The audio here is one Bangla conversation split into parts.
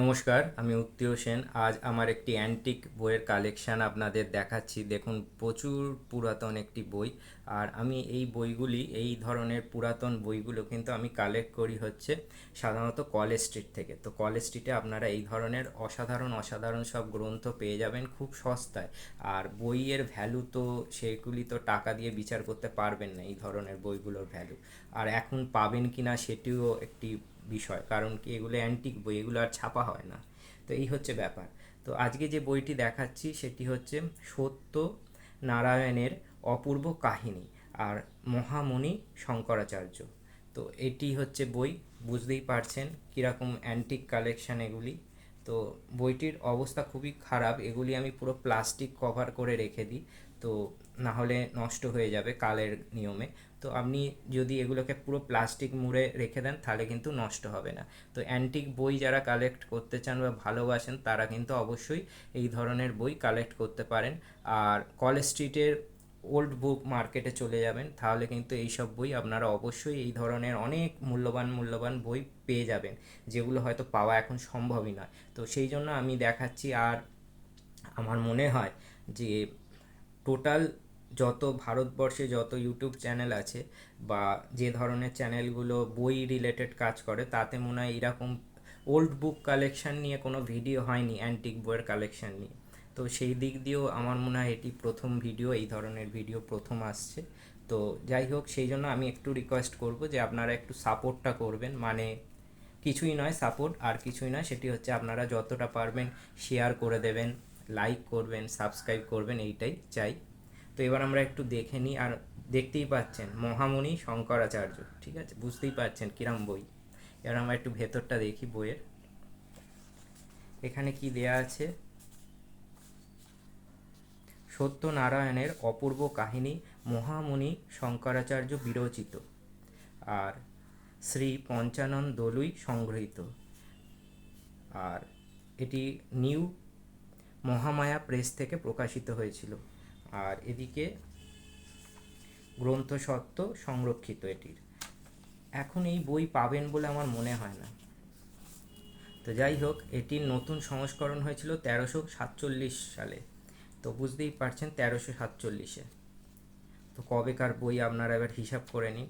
নমস্কার, আমি উত্তীয় সেন। আজ আমার একটি অ্যান্টিক বইয়ের কালেকশান আপনাদের দেখাচ্ছি। দেখুন, প্রচুর পুরাতন একটি বই। আর আমি এই বইগুলি, এই ধরনের পুরাতন বইগুলো কিন্তু আমি কালেক্ট করি হচ্ছে সাধারণত কলেজ স্ট্রিট থেকে। তো কলেজ স্ট্রিটে আপনারা এই ধরনের অসাধারণ অসাধারণ সব গ্রন্থ পেয়ে যাবেন খুব সস্তায়। আর বইয়ের ভ্যালু তো সেগুলি তো টাকা দিয়ে বিচার করতে পারবেন না এই ধরনের বইগুলোর ভ্যালু আর এখন পাবেন কি না সেটিও একটি বিষয়, কারণ কি এগুলো অ্যান্টিক বই, এগুলো আর ছাপা হয় না। তো এই হচ্ছে ব্যাপার। তো আজকে যে বইটি দেখাচ্ছি সেটি হচ্ছে সত্য নারায়ণের অপূর্ব কাহিনী আর মহামণি শঙ্করাচার্য। তো এটি হচ্ছে বই, বুঝতেই পারছেন কীরকম অ্যান্টিক কালেকশান এগুলি। তো বইটির অবস্থা খুবই খারাপ, এগুলি আমি পুরো প্লাস্টিক কভার করে রেখে দিই। তো না হলে নষ্ট হয়ে যাবে কালের নিয়মে। তো আপনি যদি এগুলোকে পুরো প্লাস্টিক মুড়ে রেখে দেন, তাহলে কিন্তু নষ্ট হবে না। তো অ্যান্টিক বই যারা কালেক্ট করতে চান বা ভালোবাসেন, তারা কিন্তু অবশ্যই এই ধরনের বই কালেক্ট করতে পারেন। আর কলেজ স্ট্রিটের ওল্ড বুক মার্কেটে চলে যাবেন, তাহলে কিন্তু এই সব বই আপনারা অবশ্যই এই ধরনের অনেক মূল্যবান মূল্যবান বই পেয়ে যাবেন, যেগুলো হয়তো পাওয়া এখন সম্ভবই নয়। তো সেই জন্য আমি দেখাচ্ছি, আর আমার মনে হয় যে টোটাল যত ভারতবর্ষে যত ইউটিউব চ্যানেল আছে বা যে ধরনের চ্যানেলগুলো বই রিলেটেড কাজ করে, তাতে মনে হয় এরকম ওল্ড বুক কালেকশন নিয়ে কোনো ভিডিও হয়নি অ্যান্টিক বইয়ের কালেকশন নিয়ে। তো সেই দিক দিয়েও আমার মনে হয় এটি প্রথম ভিডিও এই ধরনের ভিডিও প্রথম আসছে। তো যাই হোক, সেই জন্য আমি একটু রিকোয়েস্ট করব যে আপনারা একটু সাপোর্টটা করবেন। মানে কিছুই নয় সাপোর্ট আর কিছুই নয়, সেটি হচ্ছে আপনারা যতটা পারবেন শেয়ার করে দেবেন লাইক করবেন সাবস্ক্রাইব করবেন, এইটাই চাই। তো এবার আমরা একটু দেখে নিই, আর দেখতেই পাচ্ছেন মহামণি শঙ্করাচার্য, ঠিক আছে? বুঝতেই পাচ্ছেন কিরাম বই। এবার আমরা একটু ভেতরটা দেখি বইয়ের। এখানে কি দেয়া আছে? সত্যনারায়ণের অপূর্ব কাহিনী মহামুনি শঙ্করাচার্য বিরচিত। আর শ্রী পঞ্চানন দলুই সংগৃহীত। আর এটি নিউ মহামায়া প্রেস থেকে প্রকাশিত হয়েছিল। আর এদিকে গ্রন্থ সত্ত্ব সংরক্ষিত এটির। এখন এই বই পাবেন বলে আমার মনে হয় না। তো যাই হোক, এটির নতুন সংস্করণ হয়েছিল তেরোশো সাতচল্লিশ সালে। তো বুঝতেই পারছেন তেরোশো সাতচল্লিশে। তো কবেকার বই আপনারা এবার হিসাব করে নিন।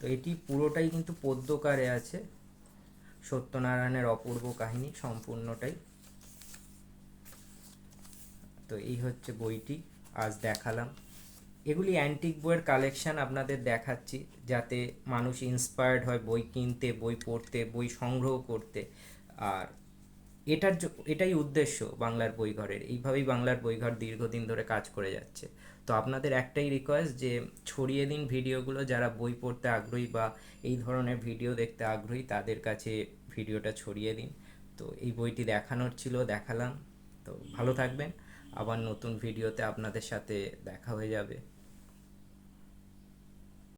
তো এটি পুরোটাই কিন্তু পদ্যকারে আছে। সত্যনারায়ণের অপূর্ব কাহিনী সম্পূর্ণটাই। তো এই হচ্ছে বইটি, আজ দেখালাম। এগুলি অ্যান্টিক বইয়ের কালেকশন আপনাদের দেখাচ্ছি, যাতে মানুষ ইন্সপায়ার্ড হয় বই কিনতে, বই পড়তে, বই সংগ্রহ করতে। আর এটার এটাই উদ্দেশ্য বাংলার বইঘরের এইভাবেই বাংলার বইঘর দীর্ঘদিন ধরে কাজ করে যাচ্ছে। তো আপনাদের একটাই রিকোয়েস্ট যে, ছড়িয়ে দিন ভিডিওগুলো, যারা বই পড়তে আগ্রহী বা এই ধরনের ভিডিও দেখতে আগ্রহী, তাদের কাছে ভিডিওটা ছড়িয়ে দিন। তো এই বইটি দেখানোর ছিল, দেখালাম। তো ভালো থাকবেন। আবার নতুন ভিডিওতে আপনাদের সাথে দেখা হয়ে যাবে।